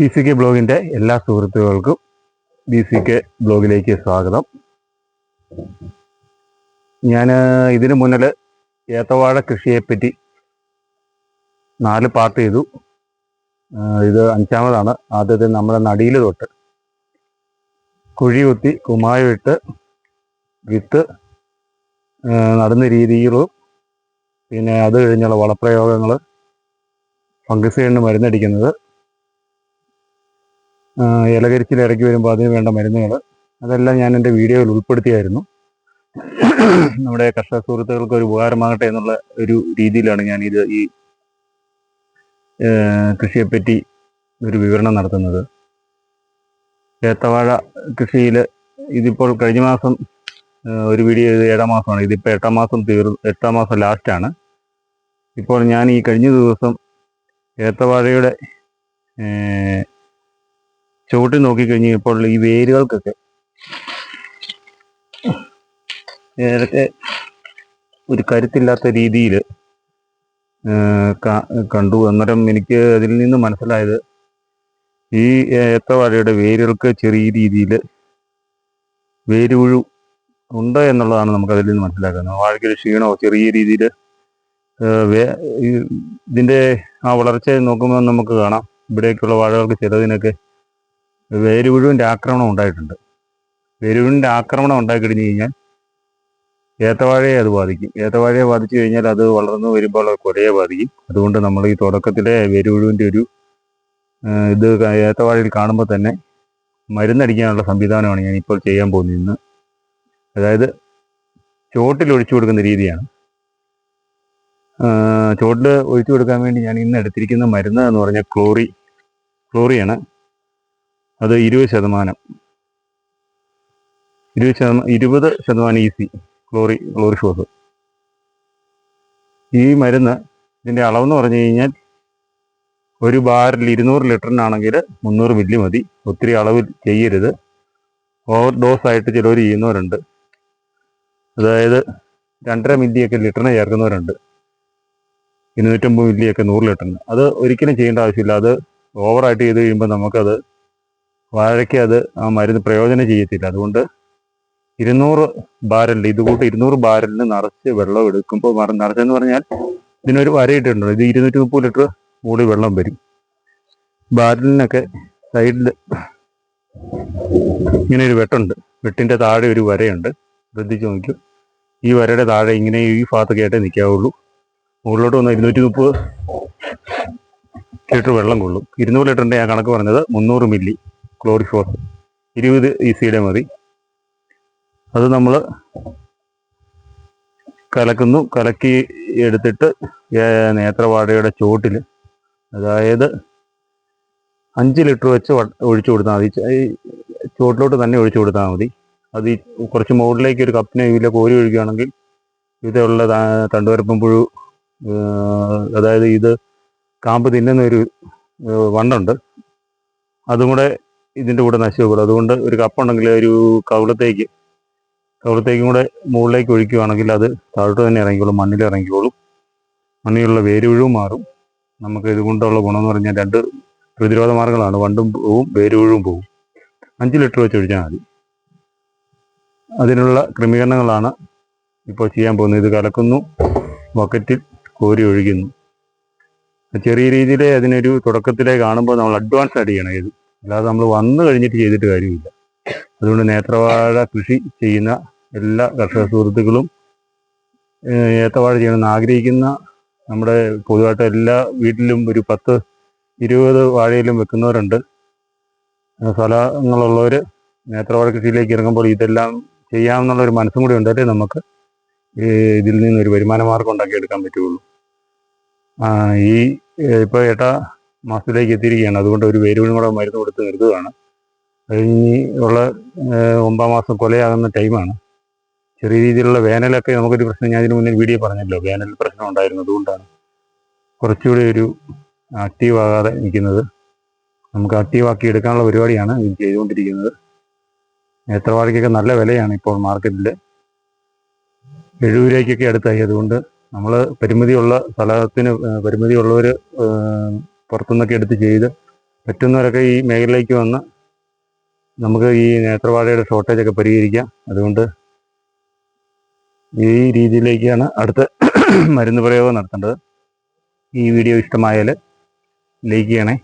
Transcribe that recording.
B C K ബ്ലോഗിന്റെ എല്ലാ സുഹൃത്തുക്കൾക്കും B C K ബ്ലോഗിലേക്ക് സ്വാഗതം. ഞാൻ ഇതിനു മുന്നിൽ ഏത്തവാഴ കൃഷിയെപ്പറ്റി നാല് പാർട്ട് ചെയ്തു. ഇത് അഞ്ചാമതാണ്. ആദ്യത്തെ നമ്മുടെ നടിയിൽ തൊട്ട്. കുഴി കുത്തി കുമ്മായം ഇട്ട് വിത്ത് നടന്ന രീതികളും പിന്നെ അത് കഴിഞ്ഞുള്ള വളപ്രയോഗങ്ങൾ ഫംഗസൈഡിന് മരുന്നടിക്കുന്നത് ഇലകരിച്ചിൽ ഇറക്കി വരുമ്പോൾ അതിന് വേണ്ട മരുന്നുകൾ അതെല്ലാം ഞാൻ എന്റെ വീഡിയോയിൽ ഉൾപ്പെടുത്തിയായിരുന്നു. നമ്മുടെ കർഷക സുഹൃത്തുക്കൾക്ക് ഒരു ഉപകാരമാകട്ടെ എന്നുള്ള ഒരു രീതിയിലാണ് ഞാൻ ഇത് ഈ കൃഷിയെപ്പറ്റി ഒരു വിവരണം നടത്തുന്നത്. ഏത്തവാഴ കൃഷിയിൽ ഇതിപ്പോൾ കഴിഞ്ഞ മാസം ഒരു വീഡിയോ ഇത് ഏഴാം മാസമാണ്. ഇതിപ്പോൾ എട്ടാം മാസം തീർ എട്ടാം മാസം ലാസ്റ്റാണ് ഇപ്പോൾ ഞാൻ ഈ കഴിഞ്ഞ ദിവസം ഏത്തവാഴയുടെ ചുവട്ടിൽ നോക്കിക്കഴിഞ്ഞപ്പോൾ ഈ വേരുകൾക്കൊക്കെ നേരത്തെ ഒരു കരുത്തില്ലാത്ത രീതിയിൽ കണ്ടു. അന്നേരം എനിക്ക് അതിൽ നിന്ന് മനസ്സിലായത് ഈ ഏത്തവാഴയുടെ വേരുകൾക്ക് ചെറിയ രീതിയിൽ വേരുപുഴു ഉണ്ട് എന്നുള്ളതാണ് നമുക്ക് അതിൽ നിന്ന് മനസ്സിലാക്കുന്നത്. വാഴയ്ക്കൊരു ക്ഷീണമോ ചെറിയ രീതിയിൽ ഇതിന്റെ ആ വളർച്ച നോക്കുമ്പോൾ നമുക്ക് കാണാം. ഇവിടേക്കുള്ള വാഴകൾക്ക് ചിലതിനൊക്കെ വേരുപുഴുവിന്റെ ആക്രമണം ഉണ്ടായിട്ടുണ്ട്. വേരുപുഴുവിന്റെ ആക്രമണം ഉണ്ടായി കഴിഞ്ഞ് കഴിഞ്ഞാൽ ഏത്തവാഴയെ അത് ബാധിക്കും. ഏത്തവാഴയെ ബാധിച്ചു കഴിഞ്ഞാൽ അത് വളർന്നു വരുമ്പോൾ കൊലയെ ബാധിക്കും. അതുകൊണ്ട് നമ്മൾ ഈ തുടക്കത്തിലെ വേരുപുഴുവിന്റെ ഒരു ഇത് ഏത്തവാഴയിൽ കാണുമ്പോൾ തന്നെ മരുന്നടിക്കാനുള്ള സംവിധാനമാണ് ഞാൻ ഇപ്പോൾ ചെയ്യാൻ പോകുന്നത്. ഇന്ന് അതായത് ചോട്ടിൽ ഒഴിച്ചു കൊടുക്കുന്ന രീതിയാണ്. ചോട്ടിൽ ഒഴിച്ചു കൊടുക്കാൻ വേണ്ടി ഞാൻ ഇന്ന് എടുത്തിരിക്കുന്ന മരുന്ന് എന്ന് പറഞ്ഞാൽ ക്ലോറി ക്ലോറിയാണ്. അത് ഇരുപത് ശതമാനം. ഇരുപത് ശതമാനം ഇരുപത് ശതമാനം ഈസി ക്ലോറി ക്ലോറി ഷോസ് ഈ മരുന്ന് ഇതിന്റെ അളവെന്ന് പറഞ്ഞു കഴിഞ്ഞാൽ ഒരു ബാറിൽ ഇരുന്നൂറ് ലിറ്ററിനാണെങ്കിൽ മുന്നൂറ് മില്ലി മതി. ഒത്തിരി അളവിൽ ചെയ്യരുത്. ഓവർ ഡോസ് ആയിട്ട് ചിലവർ ചെയ്യുന്നവരുണ്ട്. അതായത് രണ്ടര മില്ലിയൊക്കെ ലിറ്ററിന് ചേർക്കുന്നവരുണ്ട്. ഇരുന്നൂറ്റമ്പത് മില്ലിയൊക്കെ നൂറ് ലിറ്ററിന്. അത് ഒരിക്കലും ചെയ്യേണ്ട ആവശ്യമില്ല. അത് ഓവറായിട്ട് ചെയ്ത് കഴിയുമ്പോൾ നമുക്കത് വാഴയ്ക്ക് അത് ആ മരുന്ന് പ്രയോജനം ചെയ്യത്തില്ല. അതുകൊണ്ട് ഇരുന്നൂറ് ബാരലിൽ ഇത് കൂട്ട് ഇരുന്നൂറ് ബാരലിന് നിറച്ച് വെള്ളം എടുക്കുമ്പോൾ നിറച്ചെന്ന് പറഞ്ഞാൽ ഇതിനൊരു വരയിട്ടുണ്ട് ഇത് ഇരുന്നൂറ്റി മുപ്പത് ലിറ്റർ കൂടി വെള്ളം വരും. ബാരലിനൊക്കെ സൈഡിൽ ഇങ്ങനെ ഒരു വെട്ടുണ്ട്. വെട്ടിന്റെ താഴെ ഒരു വരയുണ്ട്. ശ്രദ്ധിച്ച് നോക്കൂ ഈ വരയുടെ താഴെ ഇങ്ങനെ ഈ ഭാഗത്തൊക്കെ ആയിട്ടേ നിൽക്കാവുള്ളൂ. മുകളിലോട്ട് വന്ന് ഇരുന്നൂറ്റി മുപ്പത് ലിറ്റർ വെള്ളം കൊള്ളും. ഇരുന്നൂറ് ലിറ്ററിന്റെ ഞാൻ കണക്ക് പറഞ്ഞത് മുന്നൂറ് മില്ലി. ക്ലോറിഫോസ് ഇരുപത് ഇ സിയുടെ മതി. അത് നമ്മൾ കലക്കുന്നു. കലക്കി എടുത്തിട്ട് നേത്രവാടയുടെ ചോട്ടിൽ അതായത് അഞ്ച് ലിറ്റർ വെച്ച് ഒഴിച്ചു കൊടുത്താൽ മതി. ഈ ചോട്ടിലോട്ട് തന്നെ ഒഴിച്ചു കൊടുത്താൽ മതി. അത് കുറച്ച് മുകളിലേക്ക് ഒരു കപ്പിനെ ഇതിലെ കോരി ഒഴിക്കുകയാണെങ്കിൽ ഇതിലുള്ള തണ്ടുവരപ്പം പുഴു അതായത് ഇത് കാമ്പ് തിന്നുന്ന ഒരു വണ്ടുണ്ട്. അതും കൂടെ ഇതിന്റെ കൂടെ നശിക്കും അതുകൊണ്ട് ഒരു കപ്പുണ്ടെങ്കിൽ ഒരു കവിളത്തേക്ക് കവിളത്തേക്കും കൂടെ മുകളിലേക്ക് ഒഴിക്കുകയാണെങ്കിൽ അത് താഴോട്ട് തന്നെ ഇറങ്ങിക്കോളും മണ്ണിൽ ഇറങ്ങിക്കോളും. മണ്ണിലുള്ള വേരുപുഴുവും മാറും. നമുക്ക് ഇതുകൊണ്ടുള്ള എന്ന് പറഞ്ഞാൽ രണ്ട് പ്രതിരോധ മാർഗങ്ങളാണ്. വണ്ടും പോവും വേരുപുഴുവും പോവും. അഞ്ച് ലിറ്റർ വെച്ച് ഒഴിച്ചാൽ മതി. അതിനുള്ള ക്രമീകരണങ്ങളാണ് ഇപ്പോൾ ചെയ്യാൻ പോകുന്നത്. ഇത് കലക്കുന്നു ബക്കറ്റിൽ കോരി ഒഴിക്കുന്നു. ചെറിയ രീതിയിൽ അതിനൊരു തുടക്കത്തിലേ കാണുമ്പോൾ നമ്മൾ അഡ്വാൻസ് ആയിട്ട് ചെയ്യണം ഇത്. അല്ലാതെ നമ്മൾ വന്നു കഴിഞ്ഞിട്ട് ചെയ്തിട്ട് കാര്യമില്ല. അതുകൊണ്ട് നേത്രവാഴ കൃഷി ചെയ്യുന്ന എല്ലാ കർഷക സുഹൃത്തുക്കളും ഏത്തവാഴ ചെയ്യണമെന്ന് ആഗ്രഹിക്കുന്ന നമ്മുടെ പൊതുവായിട്ട് എല്ലാ വീട്ടിലും ഒരു പത്ത് ഇരുപത് വാഴയിലും വെക്കുന്നവരുണ്ട്. സ്ഥലങ്ങളുള്ളവർ നേത്രവാഴ കൃഷിയിലേക്ക് ഇറങ്ങുമ്പോൾ ഇതെല്ലാം ചെയ്യാമെന്നുള്ളൊരു മനസ്സും കൂടി ഉണ്ടെങ്കിലേ നമുക്ക്? ഇതിൽ നിന്നൊരു വരുമാന മാർഗം ഉണ്ടാക്കിയെടുക്കാൻ പറ്റുള്ളൂ ഈ ഇപ്പോൾ എട്ടാ മാസത്തിലേക്ക് എത്തിയിരിക്കുകയാണ്. അതുകൊണ്ട് ഒരു വേരുവിനും കൂടെ മരുന്ന് കൊടുത്ത് നിർത്തുകയാണ്. കഴിഞ്ഞ് ഉള്ള ഒമ്പതാം മാസം കൊലയാകുന്ന ടൈമാണ്. ചെറിയ രീതിയിലുള്ള വേനലൊക്കെ നമുക്കൊരു പ്രശ്നം. ഞാൻ ഇതിന് മുന്നേ വീഡിയോ പറഞ്ഞല്ലോ. വേനൽ പ്രശ്നം ഉണ്ടായിരുന്നു. അതുകൊണ്ടാണ് കുറച്ചുകൂടി ഒരു ആക്റ്റീവ് ആകാതെ നിൽക്കുന്നത് നമുക്ക് ആക്റ്റീവ് ആക്കി എടുക്കാനുള്ള പരിപാടിയാണ് ഇത് ചെയ്തുകൊണ്ടിരിക്കുന്നത്. നേത്രവാഴയ്ക്കൊക്കെ നല്ല വിലയാണ് ഇപ്പോൾ മാർക്കറ്റിൽ എഴുപത് രൂപയ്ക്കൊക്കെ അടുത്തായി. അതുകൊണ്ട് നമ്മൾ പരിമിതിയുള്ള സ്ഥലത്തിന് പരിമിതിയുള്ളവർ പുറത്തുനിന്നൊക്കെ എടുത്ത് ചെയ്ത് പറ്റുന്നവരൊക്കെ ഈ മേഖലയിലേക്ക് വന്ന് നമുക്ക് ഈ നേത്രവാടയുടെ ഷോർട്ടേജ് ഒക്കെ പരിഹരിക്കാം. അതുകൊണ്ട് ഈ രീതിയിലേക്കാണ് അടുത്ത മരുന്ന് പ്രയോഗം നടത്തേണ്ടത്. ഈ വീഡിയോ ഇഷ്ടമായാൽ ലൈക്ക് ചെയ്യണേ.